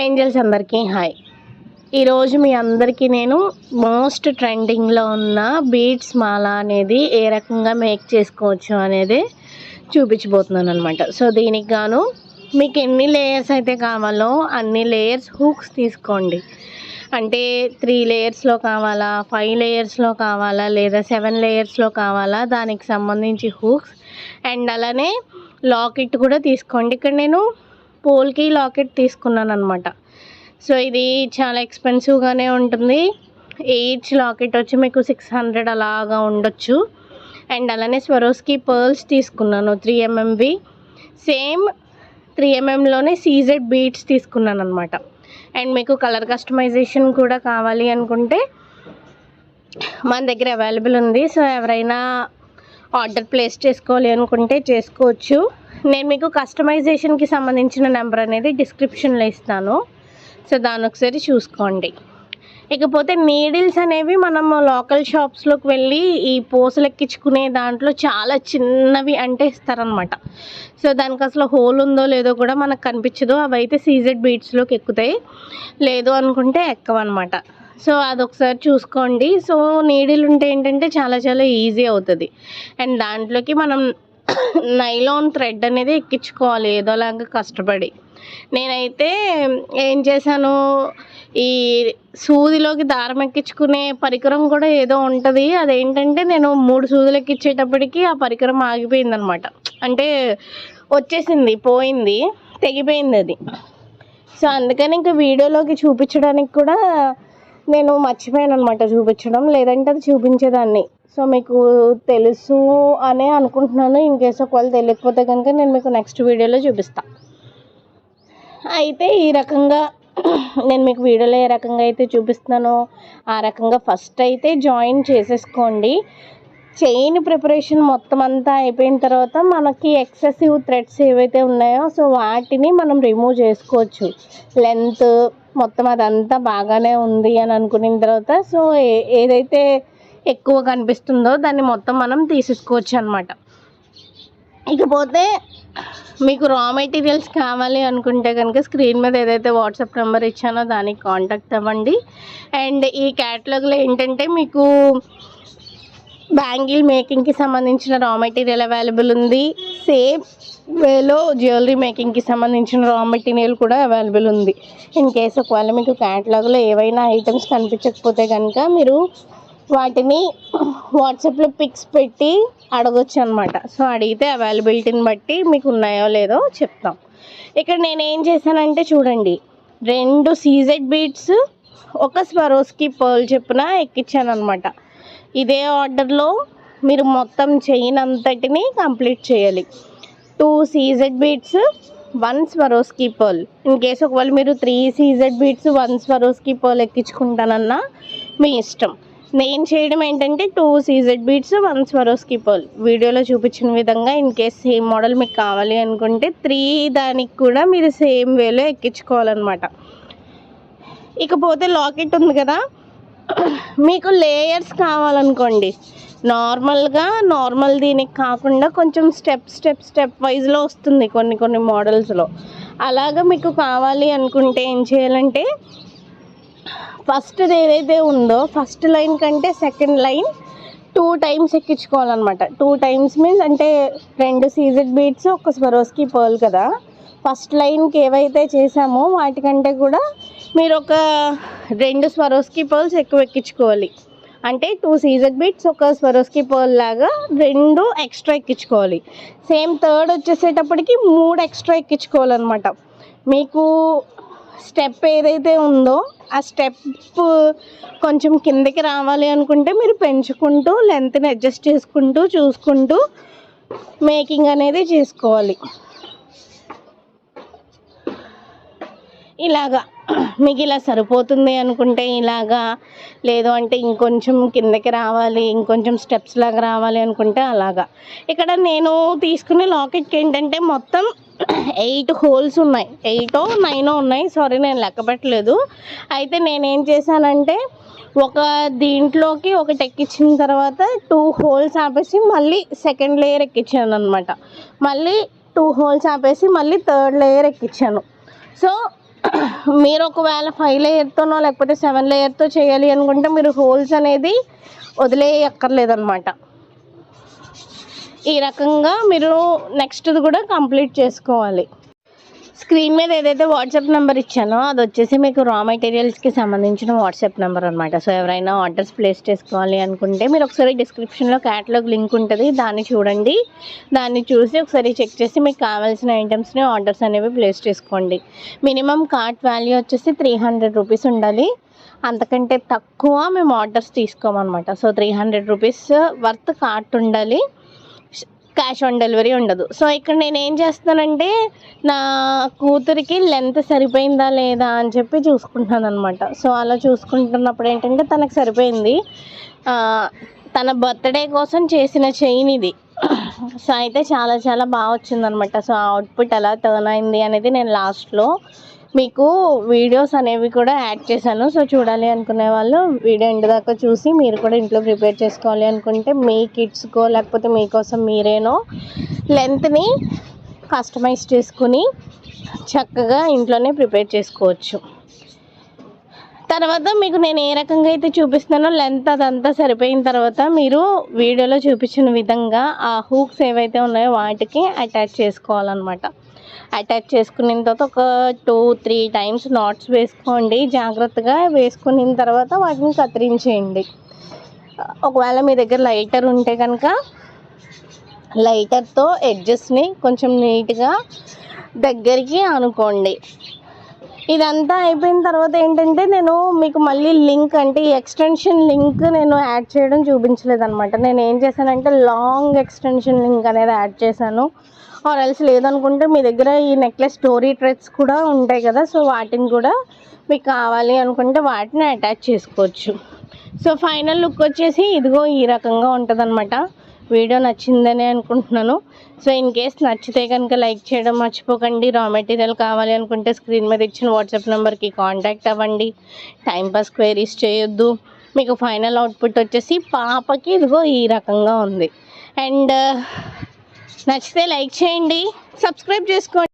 Angels అందరికీ hi. ఈరోజు మీ అందరికీ నేను మోస్ట్ ట్రెండింగ్లో ఉన్న బీడ్స్ మాల అనేది ఏ రకంగా మేక్ చేసుకోవచ్చు అనేది చూపించబోతున్నాను అనమాట సో దీనికి గాను మీకు ఎన్ని లేయర్స్ అయితే కావాలో అన్ని లేయర్స్ హూక్స్ తీసుకోండి. అంటే త్రీ లేయర్స్లో కావాలా ఫైవ్ లేయర్స్లో కావాలా లేదా సెవెన్ లేయర్స్లో కావాలా దానికి సంబంధించి హూక్స్ అండ్ అలానే లాకెట్ కూడా తీసుకోండి. ఇక్కడ నేను పోల్కి లాకెట్ తీసుకున్నాను అనమాట సో ఇది చాలా ఎక్స్పెన్సివ్గానే ఉంటుంది. ఈచ్ లాకెట్ వచ్చి మీకు సిక్స్ హండ్రెడ్ అలాగా ఉండొచ్చు. అండ్ అలానే స్వరోస్కి పర్ల్స్ తీసుకున్నాను త్రీ ఎంఎంవి. సేమ్ త్రీ ఎంఎంలోనే సీజెడ్ బీట్స్ తీసుకున్నాను అనమాట అండ్ మీకు కలర్ కస్టమైజేషన్ కూడా కావాలి అనుకుంటే మన దగ్గర అవైలబుల్ ఉంది. సో ఎవరైనా ఆర్డర్ ప్లేస్ చేసుకోవాలి అనుకుంటే చేసుకోవచ్చు. నేను మీకు కస్టమైజేషన్కి సంబంధించిన నెంబర్ అనేది డిస్క్రిప్షన్లో ఇస్తాను. సో దాని ఒకసారి చూసుకోండి. ఇకపోతే నీడిల్స్ అనేవి మనం లోకల్ షాప్స్లోకి వెళ్ళి ఈ పూసలు ఎక్కించుకునే దాంట్లో చాలా చిన్నవి అంటే ఇస్తారనమాట సో దానికి అసలు హోల్ ఉందో లేదో కూడా మనకు కనిపించదు. అవి అయితే సీజెడ్ బీట్స్లోకి ఎక్కుతాయి. లేదు అనుకుంటే ఎక్కవన్నమాట. సో అదొకసారి చూసుకోండి. సో నీడిల్ ఉంటే ఏంటంటే చాలా చాలా ఈజీ అవుతుంది. అండ్ దాంట్లోకి మనం నైలాన్ థ్రెడ్ అనేది ఎక్కించుకోవాలి. ఏదోలాగా కష్టపడి. నేనైతే ఏం చేశాను ఈ సూదిలోకి దారం ఎక్కించుకునే పరికరం కూడా ఏదో ఉంటుంది. అదేంటంటే నేను మూడు సూదులు ఎక్కించేటప్పటికి ఆ పరికరం ఆగిపోయింది అనమాట అంటే వచ్చేసింది పోయింది తెగిపోయింది అది. సో అందుకని ఇంకా వీడియోలోకి చూపించడానికి కూడా నేను మర్చిపోయాను అనమాట చూపించడం లేదంటే అది చూపించేదాన్ని. సో మీకు తెలుసు అనే అనుకుంటున్నాను. ఇన్ కేస్ ఒకవేళ తెలియకపోతే కనుక నేను మీకు నెక్స్ట్ వీడియోలో చూపిస్తాను అయితే ఈ రకంగా నేను మీకు వీడియోలో ఏ రకంగా అయితే చూపిస్తున్నానో ఆ రకంగా ఫస్ట్ అయితే జాయిన్ చేసేసుకోండి. చైన్ ప్రిపరేషన్ మొత్తం అంతా అయిపోయిన తర్వాత మనకి ఎక్సెసివ్ థ్రెడ్స్ ఏవైతే ఉన్నాయో సో వాటిని మనం రిమూవ్ చేసుకోవచ్చు. లెంత్ మొత్తం అదంతా బాగానే ఉంది అని అనుకున్న తర్వాత సో ఏ- ఏదైతే ఎక్కువ కనిపిస్తుందో దాన్ని మొత్తం మనం తీసేసుకోవచ్చు అనమాట ఇకపోతే మీకు రా మెటీరియల్స్ కావాలి అనుకుంటే కనుక స్క్రీన్ మీద ఏదైతే వాట్సాప్ నెంబర్ ఇచ్చానో దానికి కాంటాక్ట్ అవ్వండి. అండ్ ఈ క్యాటలాగ్లో ఏంటంటే మీకు బ్యాంగిల్ మేకింగ్కి సంబంధించిన రా మెటీరియల్ అవైలబుల్ ఉంది. సేమ్ వేలో జ్యువెలరీ మేకింగ్కి సంబంధించిన రా మెటీరియల్ కూడా అవైలబుల్ ఉంది. ఇన్ కేస్ ఒకవేళ మీకు క్యాటలాగ్లో ఏవైనా ఐటమ్స్ కనిపించకపోతే కనుక మీరు వాటిని వాట్సాప్లో పిక్స్ పెట్టి అడగొచ్చు అనమాట సో అడిగితే అవైలబిలిటీని బట్టి మీకు ఉన్నాయో లేదో చెప్తాం. ఇక్కడ నేను ఏం చేశానంటే చూడండి రెండు సీజెడ్ బీట్స్ ఒక స్వరోస్కి పర్ల్ చెప్పున ఎక్కించాను అనమాట ఇదే ఆర్డర్లో మీరు మొత్తం చైన్ అంతటిని కంప్లీట్ చేయాలి. Two CZ beads one Swarovski pearl in case ఒకవేళ మీరు three CZ beads one Swarovski pearl ఎక్కించుకుంటానన్నా మీ ఇష్టం. నేను చేయడం ఏంటంటే two CZ beads one Swarovski pearl వీడియోలో చూపించిన విధంగా ఇన్ కేస్ సేమ్ మోడల్ మీకు కావాలి అనుకుంటే త్రీ దానికి కూడా మీరు సేమ్ వేలో ఎక్కించుకోవాలన్నమాట. ఇకపోతే లాకెట్ ఉంది కదా. మీకు లేయర్స్ కావాలనుకోండి. నార్మల్గా నార్మల్ దీనికి కాకుండా కొంచెం స్టెప్ స్టెప్ స్టెప్ వైజ్లో వస్తుంది కొన్ని కొన్ని మోడల్స్లో. అలాగా మీకు కావాలి అనుకుంటే ఏం చేయాలంటే ఫస్ట్ ఏదైతే ఉందో ఫస్ట్ లైన్ కంటే సెకండ్ లైన్ టూ టైమ్స్ ఎక్కించుకోవాలన్నమాట. టూ టైమ్స్ మీన్స్ అంటే రెండు సీజెడ్ బీట్స్ ఒక స్వరోస్కి పర్ల్ కదా. ఫస్ట్ లైన్కి ఏవైతే చేసామో వాటికంటే కూడా మీరు ఒక రెండు స్వరోస్కి పర్ల్స్ ఎక్కువ ఎక్కించుకోవాలి. అంటే టూ సీజర్ బీట్స్ ఒక స్వరోస్కి పర్ల్ లాగా రెండు ఎక్స్ట్రా ఎక్కించుకోవాలి. సేమ్ థర్డ్ వచ్చేసేటప్పటికి మూడు ఎక్స్ట్రా ఎక్కించుకోవాలన్నమాట. మీకు స్టెప్ ఏదైతే ఉందో ఆ స్టెప్ కొంచెం కిందకి రావాలి అనుకుంటే మీరు పెంచుకుంటూ లెంత్ని అడ్జస్ట్ చేసుకుంటూ చూసుకుంటూ మేకింగ్ అనేది చేసుకోవాలి. ఇలాగా మీకు ఇలా సరిపోతుంది అనుకుంటే ఇలాగా లేదు అంటే ఇంకొంచెం కిందకి రావాలి ఇంకొంచెం స్టెప్స్ లాగా రావాలి అనుకుంటే అలాగా. ఇక్కడ నేను తీసుకునే లాకెట్కి ఏంటంటే మొత్తం ఎయిట్ హోల్స్ ఉన్నాయి. ఎయిటో నైనో ఉన్నాయి. సారీ నేను లెక్క పెట్టలేదు అయితే నేనేం చేశానంటే ఒక దీంట్లోకి ఒకటి ఎక్కించిన తర్వాత టూ హోల్స్ ఆపేసి మళ్ళీ సెకండ్ లేయర్ ఎక్కించాను అనమాట మళ్ళీ టూ హోల్స్ ఆపేసి మళ్ళీ థర్డ్ లేయర్ ఎక్కించాను. సో మీరు ఒకవేళ ఫైవ్ లేయర్తోనో లేకపోతే సెవెన్ లేయర్తో చేయాలి అనుకుంటే మీరు హోల్స్ అనేది వదిలేయక్కర్లేదనమాట ఈ రకంగా మీరు నెక్స్ట్ది కూడా కంప్లీట్ చేసుకోవాలి. స్క్రీన్ మీద ఏదైతే వాట్సాప్ నెంబర్ ఇచ్చానో అది వచ్చేసి మీకు రా మెటీరియల్స్కి సంబంధించిన వాట్సాప్ నెంబర్ అనమాట సో ఎవరైనా ఆర్డర్స్ ప్లేస్ చేసుకోవాలి అనుకుంటే మీరు ఒకసారి డిస్క్రిప్షన్లో క్యాటలాగ్ లింక్ ఉంటుంది దాన్ని చూడండి. దాన్ని చూసి ఒకసారి చెక్ చేసి మీకు కావాల్సిన ఐటమ్స్ని ఆర్డర్స్ అనేవి ప్లేస్ చేసుకోండి. మినిమం కార్ట్ వాల్యూ వచ్చేసి త్రీ హండ్రెడ్ రూపీస్ ఉండాలి. అంతకంటే తక్కువ మేము orders తీసుకోమన్నమాట. So three hundred rupees worth cart ఉండాలి. క్యాష్ ఆన్ డెలివరీ ఉండదు. సో ఇక్కడ నేను ఏం చేస్తానంటే నా కూతురికి లెంత్ సరిపోయిందా లేదా అని చెప్పి చూసుకుంటున్నాను అనమాట సో అలా చూసుకుంటున్నప్పుడు ఏంటంటే తనకు సరిపోయింది. తన బర్త్డే కోసం చేసిన చైన్ ఇది. సో అయితే చాలా చాలా బాగా వచ్చిందనమాట సో అవుట్పుట్ ఎలా టర్న్ అయింది అనేది నేను లాస్ట్లో మీకు వీడియోస్ అనేవి కూడా యాడ్ చేశాను. సో చూడాలి అనుకునే వాళ్ళు వీడియో ఎండ్ దాకా చూసి మీరు కూడా ఇంట్లో ప్రిపేర్ చేసుకోవాలి అనుకుంటే మీ కిడ్స్కో లేకపోతే మీకోసం మీరేనో లెంత్ని కస్టమైజ్ చేసుకుని చక్కగా ఇంట్లోనే ప్రిపేర్ చేసుకోవచ్చు. తర్వాత మీకు నేను ఏ రకంగా అయితే చూపిస్తున్నానో లెంత్ అదంతా సరిపోయిన తర్వాత మీరు వీడియోలో చూపించిన విధంగా ఆ హూక్స్ ఏవైతే ఉన్నాయో వాటికి అటాచ్ చేసుకోవాలన్నమాట. అటాచ్ చేసుకున్న తర్వాత ఒక టూ త్రీ టైమ్స్ నాట్స్ వేసుకోండి. జాగ్రత్తగా వేసుకున్న తర్వాత వాటిని కత్తిరించేయండి. ఒకవేళ మీ దగ్గర లైటర్ ఉంటే కనుక లైటర్తో ఎడ్జెస్ని కొంచెం నీట్గా దగ్గరికి అనుకోండి. ఇదంతా అయిపోయిన తర్వాత ఏంటంటే నేను మీకు మళ్ళీ లింక్ అంటే ఈ ఎక్స్టెన్షన్ లింక్ నేను యాడ్ చేయడం చూపించలేదు అనమాట నేను ఏం చేశానంటే లాంగ్ ఎక్స్టెన్షన్ లింక్ అనేది యాడ్ చేశాను. ఆర్ ఎల్స్ లేదనుకుంటే మీ దగ్గర ఈ నెక్లెస్ స్టోరీ ట్రెడ్స్ కూడా ఉంటాయి కదా సో వాటిని కూడా మీకు కావాలి అనుకుంటే వాటిని అటాచ్ చేసుకోవచ్చు. సో ఫైనల్ లుక్ వచ్చేసి ఇదిగో ఈ రకంగా ఉంటుంది వీడియో నచ్చిందని అనుకుంటున్నాను. సో ఇన్ కేస్ నచ్చితే కనుక లైక్ చేయడం మర్చిపోకండి. రా మెటీరియల్ కావాలి అనుకుంటే స్క్రీన్ మీద ఇచ్చిన వాట్సాప్ నెంబర్కి కాంటాక్ట్ అవ్వండి. టైంపాస్ క్వైరీస్ చేయొద్దు. మీకు ఫైనల్ అవుట్పుట్ వచ్చేసి పాపకి ఇదిగో ఈ రకంగా ఉంది. అండ్ నచ్చితే లైక్ చేయండి సబ్స్క్రైబ్ చేసుకోండి.